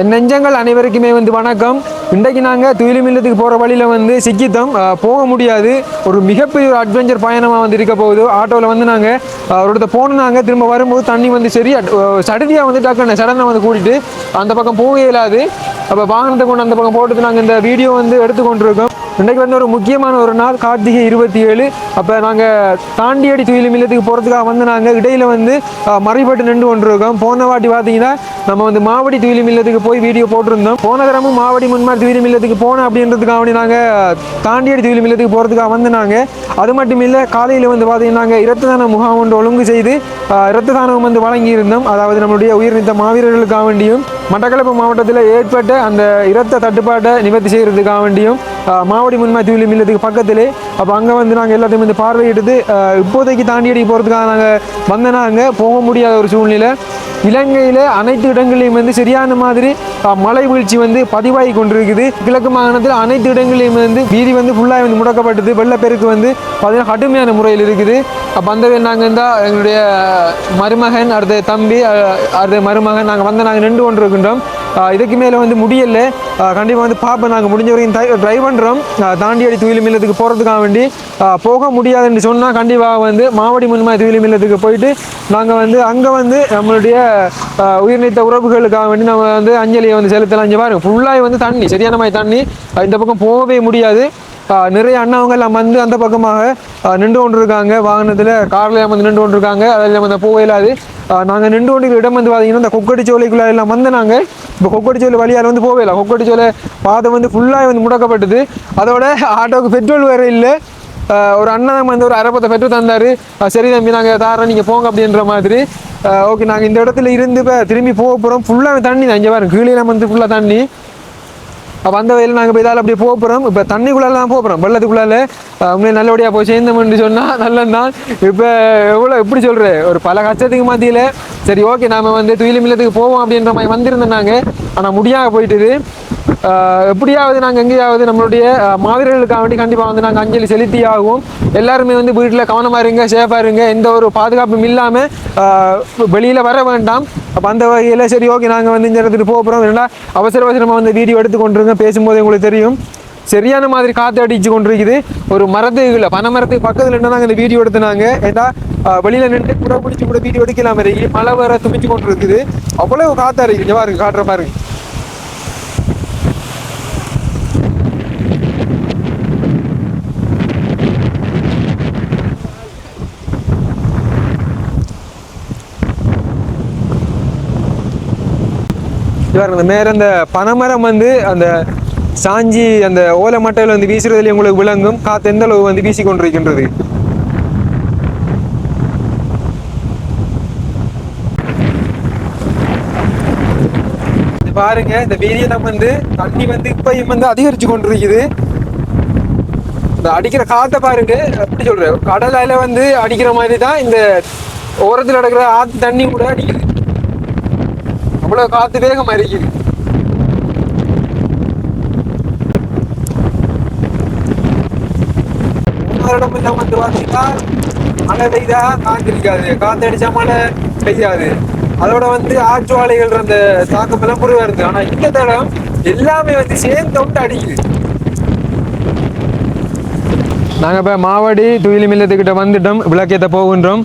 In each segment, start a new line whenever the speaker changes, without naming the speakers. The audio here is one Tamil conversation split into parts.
என் நெஞ்சங்கள் அனைவருக்குமே வந்து வணக்கம். இன்றைக்கு நாங்கள் துயிலும் இல்லத்துக்கு போகிற வழியில் வந்து சிக்கித்தோம். போக முடியாது. ஒரு மிகப்பெரிய ஒரு அட்வென்ச்சர் பயணமாக வந்து இருக்க போகுது. ஆட்டோவில் வந்து நாங்கள் அவரோட போனாங்க திரும்ப வரும்போது தண்ணி வந்து சரி சடதியாக வந்து டக்குன்னு சடனாக வந்து கூட்டிகிட்டு அந்த பக்கம் போக இயலாது அப்போ வாகனத்தை கொண்டு அந்த பக்கம் போட்டுட்டு நாங்கள் இந்த வீடியோ வந்து எடுத்து கொண்டிருக்கோம் இன்றைக்கு வந்து ஒரு முக்கியமான ஒரு நாள் கார்த்திகை இருபத்தி ஏழு. அப்போ நாங்கள் தாண்டியடி துயிலும் இல்லத்துக்கு போகிறதுக்காக வந்து நாங்கள் இடையில் வந்து மறைபட்டு நின்று கொண்டிருக்கோம். போன வாட்டி பார்த்தீங்கன்னா நம்ம வந்து மாவடி துயிலும் இல்லத்துக்கு போய் வீடியோ போட்டிருந்தோம். போன தரமும் மாவடி முன்மார் துயிலும் இல்லத்துக்கு போனோம் அப்படின்றதுக்காக வேண்டி நாங்கள் தாண்டியடி துயிலும் இல்லத்துக்கு போகிறதுக்காக வந்து நாங்கள் அது மட்டும் இல்லை காலையில் வந்து பார்த்தீங்கன்னா நாங்கள் இரத்த தான முகாம் ஒன்று ஒழுங்கு செய்து இரத்த தானம் வந்து வழங்கியிருந்தோம். அதாவது நம்மளுடைய உயிர்நீத்த மாவீரர்களுக்காக வேண்டியும் மட்டக்களப்பு மாவட்டத்தில் ஏற்பட்ட அந்த இரத்த தட்டுப்பாட்டை நிவர்த்தி செய்கிறதுக்காக வேண்டியும் மாவடி முன்மா மில்லத்துக்கு பக்கத்திலே. அப்போ அங்கே வந்து நாங்கள் எல்லாத்தையும் வந்து பார்வையிட்டு இப்போதைக்கு தாண்டி அடி போகிறதுக்காக நாங்கள் வந்தனாங்க போக முடியாத ஒரு சூழ்நிலை. இலங்கையில் அனைத்து இடங்களையும் வந்து சரியான மாதிரி மழை வீழ்ச்சி வந்து பதிவாகி கொண்டிருக்குது. கிழக்கு மாகாணத்தில் அனைத்து இடங்களையும் வந்து வீதி வந்து ஃபுல்லாக வந்து முடக்கப்பட்டது. வெள்ளப்பெருக்கு வந்து பார்த்தீங்கன்னா கடுமையான முறையில் இருக்குது. அப்போ வந்தவே நாங்கள் இருந்தால் எங்களுடைய மருமகன் அடுத்த தம்பி அடுத்த மருமகன் நாங்கள் வந்த நாங்கள் நின்று கொண்டிருக்கின்றோம் இதுக்கு மேலே வந்து முடியல. கண்டிப்பாக வந்து பார்ப்போம் நாங்கள் முடிஞ்ச வரைக்கும் ட்ரை பண்ணுறோம் தாண்டியடி துயிலும் இல்லத்துக்கு போகிறதுக்காக வேண்டி போக முடியாதுன்னு சொன்னால் கண்டிப்பாக வந்து மாவடி முன்மா துயிலும் இல்லத்துக்கு போயிட்டு நாங்கள் வந்து அங்கே வந்து நம்மளுடைய உயிர்நீத்த உறவுகளுக்காக வேண்டி நம்ம வந்து அஞ்சலியை வந்து செலுத்தலாம். இங்கே பாருங்கள் ஃபுல்லாக வந்து தண்ணி சரியான மாதிரி தண்ணி. இந்த பக்கம் போகவே முடியாது. நிறைய அண்ணாவங்க எல்லாம் வந்து அந்த பக்கமாக நின்று கொண்டிருக்காங்க. வாகனத்தில் காரில் வந்து நின்று கொண்டிருக்காங்க. அதில் வந்து போக இல்லாது. நாங்கள் நின்று கொண்டு இடம் வந்து பார்த்தீங்கன்னா இந்த கொக்கடி எல்லாம் வந்து நாங்கள் இப்போ கொக்கடி சோலை வழியால் வந்து போகவே இல்லை. கொக்கடி சோலை பாதை வந்து ஃபுல்லாக வந்து முடக்கப்பட்டது. அதோட ஆட்டோவுக்கு பெட்ரோல் வேறு இல்லை. ஒரு அண்ணன் வந்து ஒரு அரைப்பத்தை பெட்ரோல் தந்தார். சரி தம்பி நாங்கள் தாரோம் நீங்கள் போங்க அப்படின்ற மாதிரி. ஓகே நாங்கள் இந்த இடத்துல இருந்து இப்போ திரும்பி போக போகிறோம் ஃபுல்லாக தண்ணி தான். இங்கே பாருங்க கீழே வந்து ஃபுல்லாக தண்ணி. அப்போ அந்த வயலில் நாங்கள் போய் இதால் அப்படியே போகிறோம் இப்போ தண்ணிக்குள்ளால தான் போகிறோம் வெள்ளத்துக்குள்ளால. உண்மையை நல்லபடியாக போய் சேர்ந்தோம்னு சொன்னால் நல்லதான் இப்போ எவ்வளோ எப்படி சொல்கிறேன் ஒரு பல கஷ்டத்துக்கு மத்தியில் சரி ஓகே நாம வந்து துயிலும் இல்லத்துக்கு போவோம் அப்படின்ற மாதிரி வந்திருந்தோம் நாங்கள் ஆனால் முடியாமல் போயிட்டுது. எப்படியாவது நாங்கள் எங்கேயாவது நம்மளுடைய ஆஹ் மாவீரர்களுக்காக வேண்டி கண்டிப்பாக வந்து நாங்கள் அஞ்சலி செலுத்தி ஆகும் எல்லாருமே வந்து வீட்டில் கவனமாக இருங்க சேஃபாக இருங்க. எந்த ஒரு பாதுகாப்பும் இல்லாமல் வெளியில் வர வேண்டாம். அப்போ அந்த வகையில் சரி ஓகே நாங்கள் வந்து இந்த இடத்துக்கு போக போகிறோம் இல்லைன்னா அவசர அவசரமாக வந்து வீடியோ எடுத்து கொண்டிருங்க. பேசும்போது உங்களுக்கு தெரியும். சரியான மாதிரி காற்று அடிச்சு கொண்டிருக்குது. ஒரு மரத்துக்குள்ள பனை மரத்துக்கு பக்கத்தில் நின்று நாங்கள் இந்த வீடியோ எடுத்துனாங்க. ஏன்னா வெளியில் நின்று கூட பிடிச்சி கூட வீடியோ எடுக்கலாம் இருக்கு மழை வர துமிச்சு கொண்டு இருக்குது அவ்வளவு காற்றா இருக்குது பாருங்க காட்டுற பாருங்க. இவர் அந்த மேல அந்த பனைமரம் வந்து அந்த சாஞ்சி அந்த ஓலை மட்டையில் வந்து வீசுறதுல உங்களுக்கு விளங்கும். காத்து எந்த அளவு வந்து வீசி கொண்டிருக்கின்றது பாருங்க இந்த வீரியனம் வந்து தண்ணி வந்து இப்பயும் வந்து அதிகரிச்சு கொண்டிருக்குது. இந்த அடிக்கிற காற்றை பாருங்க எப்படி சொல்றேன் கடலையில் வந்து அடிக்கிற மாதிரி தான் இந்த ஓரத்தில் நடக்கிற ஆத்து தண்ணி கூட அடிக்குது. அவ்வளவு காத்து வேகம் அரிக்குது இடம் எல்லாம் வந்து பார்த்தீங்கன்னா மழை பெய்தா காத்திருக்காது காத்து அடிச்சா மழை பெய்யாது. அதோட வந்து ஆற்று அந்த தாக்கம் எல்லாம் குறைவா இருந்தது ஆனா இந்த தடம் எல்லாமே வந்து சேர்ந்து விட்டு அடிக்குது நாங்கள் இப்போ மாவடி துயிலி மில்லத்துக்கிட்ட வந்துட்டோம் விளக்கேற்ற போகின்றோம்.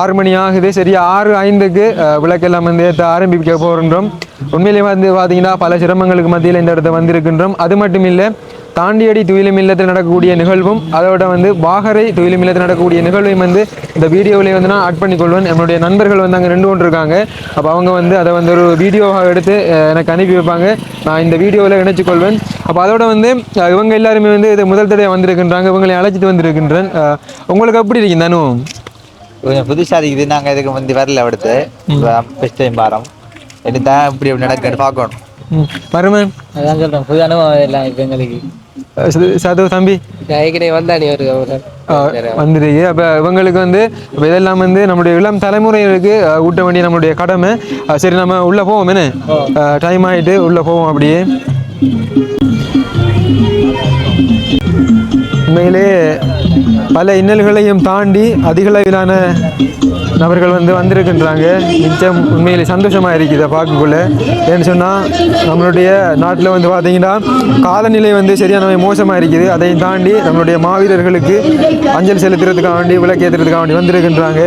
ஆறு மணி ஆகுது. சரியா ஆறு ஐந்துக்கு விளக்கெல்லாம் வந்து ஏற்ற ஆரம்பிக்க போகின்றோம். உண்மையிலேயே வந்து பார்த்தீங்கன்னா பல சிரமங்களுக்கு மத்தியில் இந்த இடத்த வந்திருக்கின்றோம். அது மட்டும் இல்லை தாண்டியடி துயிலும் இல்லத்தில் நடக்கக்கூடிய நிகழ்வும் அதோட வந்து வாகரை துயிலும் இல்லத்தில் நடக்கக்கூடிய நிகழ்வையும் வந்து இந்த வீடியோவிலே வந்து நான் ஆட் பண்ணிக்கொள்வேன். என்னுடைய நண்பர்கள் வந்து அங்கே ரெண்டு ஒன்று இருக்காங்க அப்போ அவங்க வந்து அதை வந்து ஒரு வீடியோவாக எடுத்து எனக்கு அனுப்பி வைப்பாங்க. நான் இந்த வீடியோவில் இணைச்சிக்கொள்வேன். அப்போ அதோட வந்து இவங்க எல்லாருமே வந்து இது முதல் தடவை வந்திருக்கின்றாங்க. இவங்களை அழைச்சிட்டு வந்திருக்கின்றேன். உங்களுக்கு எப்படி இருக்கு அனுபவம்
கொஞ்சம் புதுசா இருக்குது. நாங்க இதுக்கு வந்து வரல அடுத்து ஃபர்ஸ்ட் டைம் வாரம். இதுதான் இப்படி நடக்குன்னு பார்க்கணும்.
ம். மருமன்
அதான் சொல்றேன். புது அனுபவம் எல்லாம் இப்போ எங்களுக்கு.
அஹ் சது- சது தம்பி?
ஏற்கனவே வந்தானே ஒரு ஒரு
வந்துருக்கு அப்போ இவங்களுக்கு வந்து இப்போ இதெல்லாம் வந்து நம்முடைய இளம் தலைமுறைகளுக்கு ஊட்ட வேண்டிய நம்மளுடைய கடமை. சரி நம்ம உள்ளே போவோம் என்ன? டைம் ஆகிட்டு உள்ளே போவோம் அப்படியே. உண்மையிலே பல இன்னல்களையும் தாண்டி அதிக அளவிலான நபர்கள் வந்து வந்திருக்கின்றாங்க. நிச்சயம் உண்மையிலே சந்தோஷமாக இருக்குது பார்க்கக்குள்ள. ஏன்னு சொன்னால் நம்மளுடைய நாட்டில் வந்து பார்த்தீங்கன்னா காலநிலை வந்து சரியான மோசமாக இருக்குது. அதையும் தாண்டி நம்மளுடைய மாவீரர்களுக்கு அஞ்சல் செலுத்துறதுக்காக வேண்டி விளக்கேற்றுறதுக்காக வேண்டி வந்திருக்கின்றாங்க.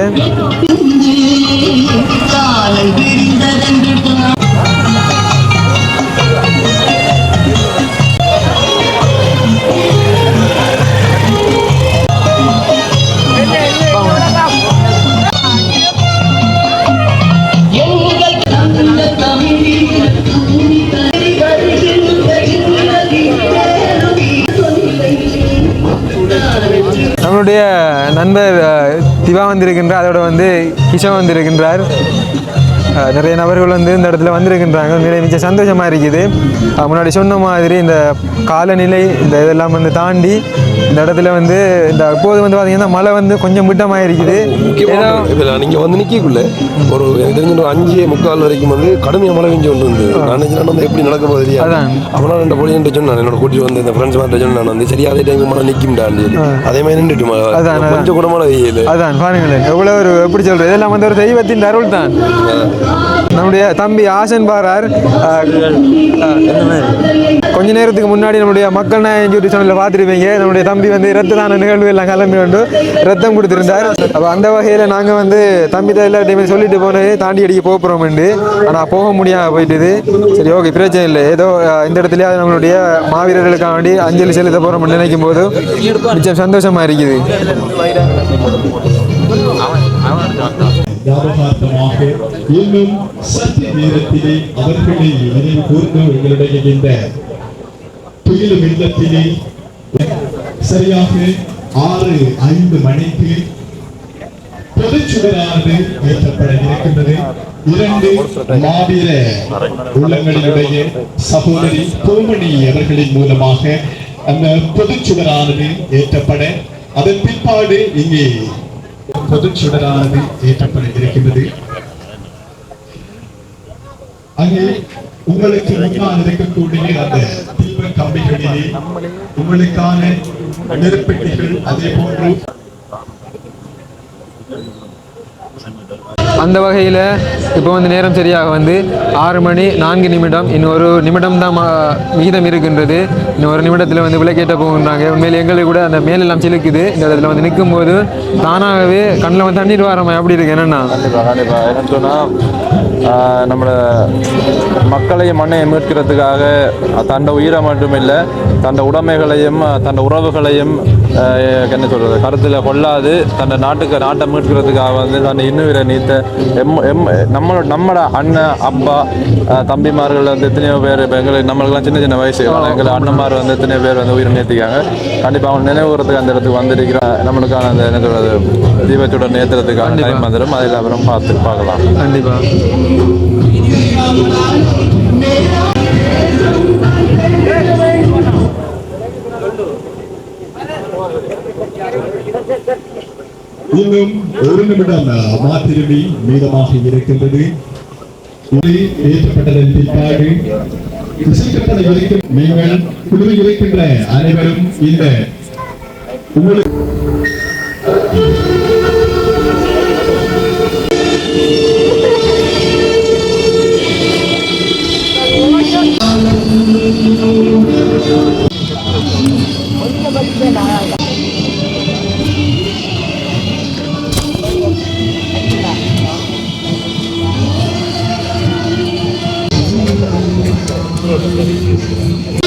நம்மளுடைய நண்பர் திவா வந்திருக்கின்றார் அதோட வந்து கிஷன் வந்திருக்கின்றார் நிறைய நபர்கள் வந்து இந்த இடத்துல வந்திருக்கின்றாங்க. நிறைய மிச்சம் சந்தோஷமாக இருக்குது. முன்னாடி சொன்ன மாதிரி இந்த காலநிலை இந்த இதெல்லாம் வந்து தாண்டி இந்த இடத்துல வந்து இந்த இப்போது வந்து பார்த்தீங்கன்னா மழை வந்து கொஞ்சம் மிட்டமாக இருக்குது ஏதோ
இதுல நீங்க வந்து நிக்கக்குள்ள ஒரு எனக்கு தெரிஞ்ச ஒரு அஞ்சு முக்கால் வரைக்கும் வந்து கடுமையா மழை பெஞ்சு கொண்டு வந்து நான் நினைச்சேன் வந்து எப்படி நடக்க போகுது
அதான்.
அப்பனா ரெண்டு பொழி சொன்னேன். என்னோட கூட்டி வந்து இந்த ஃப்ரெண்ட்ஸ் மாதிரி சொன்னேன். நான் வந்து சரி அதே டைம் மழை நிற்கும் அதே மாதிரி நின்றுட்டு மழை.
அதான்.
கொஞ்சம் கூட மழை வெயில்
அதான் பாருங்களேன். எவ்வளோ ஒரு எப்படி சொல்கிறது இதெல்லாம் வந்து ஒரு தெய்வத்தின் அருள் தான். நம்முடைய தம்பி ஆசன் பாரார் கொஞ்ச நேரத்துக்கு முன்னாடி நம்முடைய மக்கள் நாயகம் யூடியூப் சேனலில் பார்த்துருப்பீங்க. நம்முடைய தம்பி வந்து ரத்த தான நிகழ்வு எல்லாம் கிளம்பி கொண்டு ரத்தம் கொடுத்துருந்தார். அப்போ அந்த வகையில் நாங்கள் வந்து தம்பி தான் எல்லாத்தையுமே சொல்லிட்டு போனது தாண்டி அடிக்க போகிறோம் போகிறோம்ண்டு ஆனால் போக முடியாமல் போயிட்டுது. சரி ஓகே பிரச்சனை இல்லை. ஏதோ இந்த இடத்துலயே நம்மளுடைய மாவீரர்களுக்காக வேண்டி அஞ்சலி செலுத்த போகிறோம்னு நினைக்கும் போது மிச்சம் சந்தோஷமாக இருக்குது.
இன்னும் சற்று நேரத்திலே அவர்களை நினைவு கூர்ந்து எங்களுடைய இந்த துயிலும் இல்லத்திலே சரியாக ஆறு ஐந்து மணிக்கு பொதுச்சுடரானது ஏற்றப்பட இருக்கின்றது. இரண்டு மாவீர உள்ளங்களினுடைய சகோதரி கோமணி அவர்களின் மூலமாக அந்த பொதுச்சுடரானது ஏற்றப்பட அதன் பிற்பாடு இங்கே பொதுச்சுடரானது ஏற்றப்பட இருக்கின்றது. அங்கே உங்களுக்கு முன்னால் இருக்கக்கூடிய அந்த தீப கம்பிகளிலே உங்களுக்கான நெருப்பெட்டிகள் அதே போன்று
அந்த வகையில் இப்போ வந்து நேரம் சரியாக வந்து ஆறு மணி நான்கு நிமிடம் இன்னும் ஒரு நிமிடம் தான் மா- இருக்கின்றது. இன்னும் ஒரு நிமிடத்தில் வந்து விளக்கேற்ற போகின்றாங்க. உண்மையில் எங்களுக்கு கூட அந்த மேலெல்லாம் சிலுக்குது. இந்த இடத்துல வந்து நிற்கும் போது தானாகவே கண்ணில் வந்து தண்ணீர் வர எப்படி அப்படி இருக்கு. என்னென்னா?
கண்டிப்பாக கண்டிப்பாக என்னன்னு சொன்னால் நம்மளோட மக்களையும் மண்ணையும் மீட்கிறதுக்காக தண்ட உயிரை மட்டுமில்லை தண்ட உடைமைகளையும் தண்ட உறவுகளையும் என்ன சொல்கிறது கருத்தில் கொள்ளாது தன்னை நாட்டுக்கு நாட்டை மீட்கிறதுக்காக வந்து தன்னை இன்னுயிரை நீத்த எம் எம் நம்மளோட நம்மளோட அண்ணன் அப்பா தம்பிமார்கள் வந்து எத்தனையோ பேர் இப்போ எங்களுக்கு நம்மளுக்கெல்லாம் சின்ன சின்ன வயசு. எங்களை அண்ணன்மார் வந்து எத்தனையோ பேர் வந்து உயிரை நீத்திக்காங்க கண்டிப்பாக அவங்க நினைவுறதுக்கு அந்த இடத்துக்கு வந்திருக்கிற நம்மளுக்கான அந்த என்ன சொல்கிறது தீபச்சுடன் ஏற்றுறதுக்கான டைம் வந்துடும் அதில் அப்புறம் பார்த்து பார்க்கலாம்.
கண்டிப்பாக
இன்னும் ஒரு நிமிடம் மாத்திரமே மீதமாக இருக்கின்றது. ஒளி ஏற்றப்பட்டதன் பிற்பாடு இசைக்கப்பட இருக்கும் நீங்கள் குழுவில் இருக்கின்ற அனைவரும் இந்த உங்களுக்கு
los beneficios.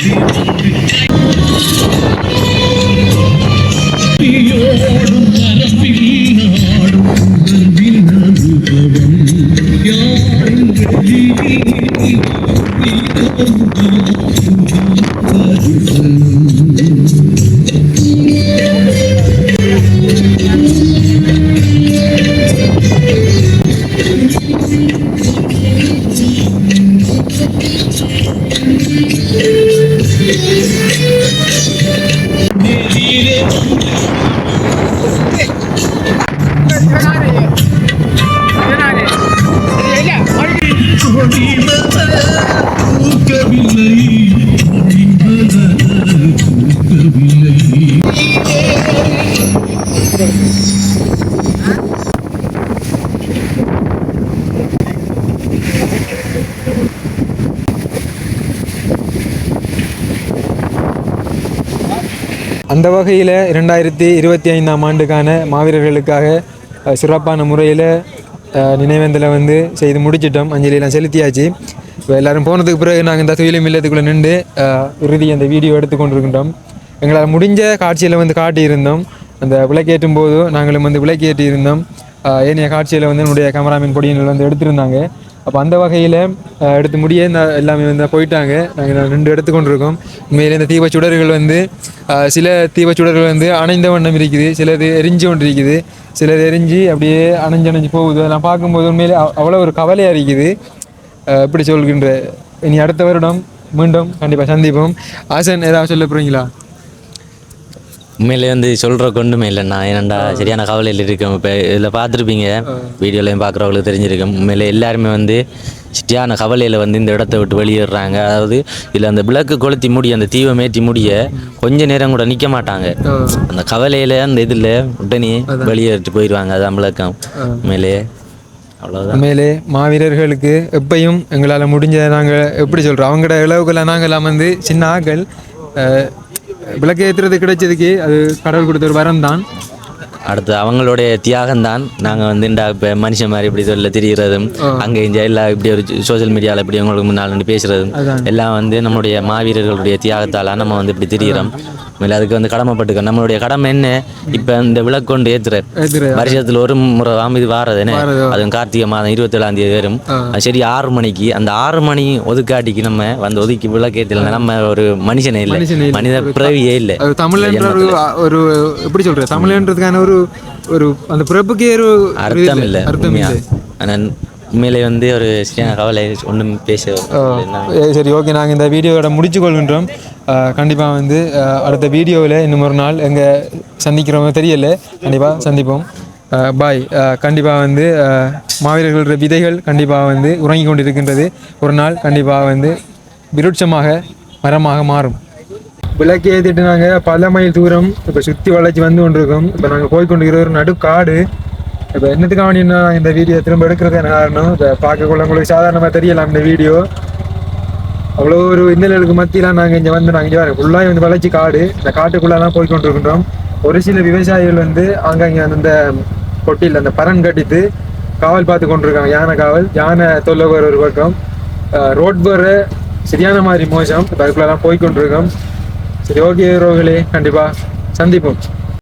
越吻越 அந்த வகையில் இரண்டாயிரத்தி இருபத்தி ஐந்தாம் ஆண்டுக்கான மாவீரர்களுக்காக சிறப்பான முறையில் நினைவேந்தலை வந்து செய்து முடிச்சிட்டோம். அஞ்சலியெல்லாம் செலுத்தியாச்சு. இப்போ எல்லாரும் போனதுக்கு பிறகு நாங்கள் இந்த துயிலும் இல்லத்துக்குள்ளே நின்று அஹ், இறுதி அந்த வீடியோ எடுத்து கொண்டிருக்கின்றோம். எங்களால் முடிஞ்ச காட்சியில் வந்து காட்டியிருந்தோம். அந்த விளக்கேற்றும் போது நாங்களும் வந்து விளக்கேற்றி இருந்தோம் ஏனைய காட்சியில் வந்து என்னுடைய கேமராமேன் பொடியினர் வந்து எடுத்திருந்தாங்க. அப்போ அந்த வகையில் எடுத்து முடிய இந்த எல்லாமே வந்து போயிட்டாங்க. நாங்கள் ரெண்டு எடுத்து கொண்டிருக்கோம். உண்மையிலே இந்த தீப சுடர்கள் வந்து சில தீப சுடர்கள் வந்து அணைந்த வண்ணம் இருக்குது சிலது எரிஞ்சு கொண்டு இருக்குது சிலது எரிஞ்சு அப்படியே அணைஞ்சு அணைஞ்சு போகுது. அதெல்லாம் பார்க்கும்போது உண்மையிலே அவ்வளோ ஒரு கவலையாக இருக்குது அஹ், எப்படி சொல்கின்ற இனி அடுத்த வருடம் மீண்டும் கண்டிப்பாக சந்திப்போம். ஆசன் ஏதாவது சொல்ல போகிறீங்களா
உண்மையிலே வந்து சொல்கிற கொண்டுமே இல்லைண்ணா. ஏனண்டா சரியான கவலையில் இருக்கோம். இப்போ இதில் பார்த்துருப்பீங்க. வீடியோலையும் பார்க்குறவங்களுக்கு தெரிஞ்சிருக்கும். உண்மையிலே எல்லாருமே வந்து சரியான கவலையில் வந்து இந்த இடத்த விட்டு வெளியேறாங்க அதாவது இதில் அந்த விளக்கு கொளுத்தி முடிய அந்த தீவை ஏற்றி முடிய கொஞ்ச நேரம் கூட நிற்க மாட்டாங்க. அந்த கவலையில் அந்த இதில் உடனே வெளியேறிட்டு போயிடுவாங்க அதான் விளக்கம். உண்மையிலே அவ்வளோதான்
உண்மையிலே மாவீரர்களுக்கு எப்பயும் எங்களால் முடிஞ்ச நாங்கள் எப்படி சொல்கிறோம் அவங்களோட இளவுகளை நாங்கள்லாம் வந்து சின்ன ஆக்கள் விளக்கு ஏற்றுறது கிடைச்சதுக்கு அது கடவுள் கொடுத்த ஒரு வரம் தான்
அடுத்து அவங்களுடைய தியாகம் தான் நாங்கள் வந்து இந்த இப்போ மனுஷன் மாதிரி இப்படி சொல்ல திரிகிறதும் அங்கே இங்கே எல்லாம் இப்படி ஒரு சோஷியல் மீடியாவில் இப்படி உங்களுக்கு முன்னால் நின்று பேசுறதும் எல்லாம் வந்து நம்மளுடைய மாவீரர்களுடைய தியாகத்தால் நம்ம வந்து இப்படி திரிகிறோம் மேலே அதுக்கு வந்து கடமைப்பட்டுக்கோம் நம்மளுடைய கடமை என்ன? இப்போ இந்த விளக்கு கொண்டு ஏற்றுற
ஏத்துறது.
வருஷத்தில் ஒரு முறை வாம் இது வாரது என்ன அதுவும் கார்த்திகை மாதம் இருபத்தேழாம் தேதி வரும். அது சரி ஆறு மணிக்கு அந்த ஆறு மணி ஒதுக்காட்டிக்கு நம்ம வந்து ஒதுக்கி விளக்கு ஏற்றலாம் நம்ம ஒரு மனுஷனே இல்லை.
இல்லை.
மனித பிறவியே இல்லை.
அது தமிழ்ன்ற ஒரு எப்படி சொல்கிறது தமிழ்ன்றதுக்கான ஒரு ஒரு அந்த பிறப்புக்கே ஒரு
அர்த்தம் இல்லை.
அர்த்தம் இல்லை.
ஆனால் உண்மையிலே வந்து ஒரு கவலை ஒன்றும் பேச
சரி ஓகே. நாங்கள் இந்த வீடியோவோட முடிச்சு கொள்கின்றோம் கண்டிப்பாக வந்து அடுத்த வீடியோவில் இன்னும் ஒரு நாள் எங்கே சந்திக்கிறோமோ தெரியல. கண்டிப்பாக சந்திப்போம். பாய். கண்டிப்பாக வந்து மாவீரர்களோட விதைகள் கண்டிப்பாக வந்து உறங்கி கொண்டிருக்கின்றது. ஒரு நாள் கண்டிப்பாக வந்து விருட்சமாக மரமாக மாறும். விளக்கு ஏற்றிட்டு நாங்கள் பல மைல் தூரம் இப்போ சுற்றி வளைச்சி வந்து கொண்டிருக்கோம். இப்போ நாங்கள் போய்கொண்டிருக்கிற ஒரு ஒரு நடுக்காடு. இப்போ என்னத்துக்காக வேண்டியன்னா இந்த வீடியோ திரும்ப எடுக்கிறது என்ன காரணம்? இப்போ பார்க்கக்குள்ள உங்களுக்கு சாதாரணமாக தெரியலாம் இந்த வீடியோ. அவ்வளோ ஒரு இன்னலுக்கு மத்தியெல்லாம் நாங்கள் இங்கே வந்து நாங்கள் இங்கே வரோம் ஃபுல்லாக வந்து வளர்ச்சி காடு. இந்த காட்டுக்குள்ளெல்லாம் போய் கொண்டிருக்கின்றோம். ஒரு சில விவசாயிகள் வந்து அங்கங்கே அந்த கொட்டியில் அந்த பரன் கட்டித்து காவல் பார்த்து கொண்டிருக்காங்க. யானை காவல் யானை தொல்லை ஒரு பக்கம். ரோட் வர சரியான மாதிரி மோசம். இப்போ அதுக்குள்ளெல்லாம் போய் கொண்டிருக்கோம். சரி ஓகே ரோகலே கண்டிப்பாக சந்திப்போம்.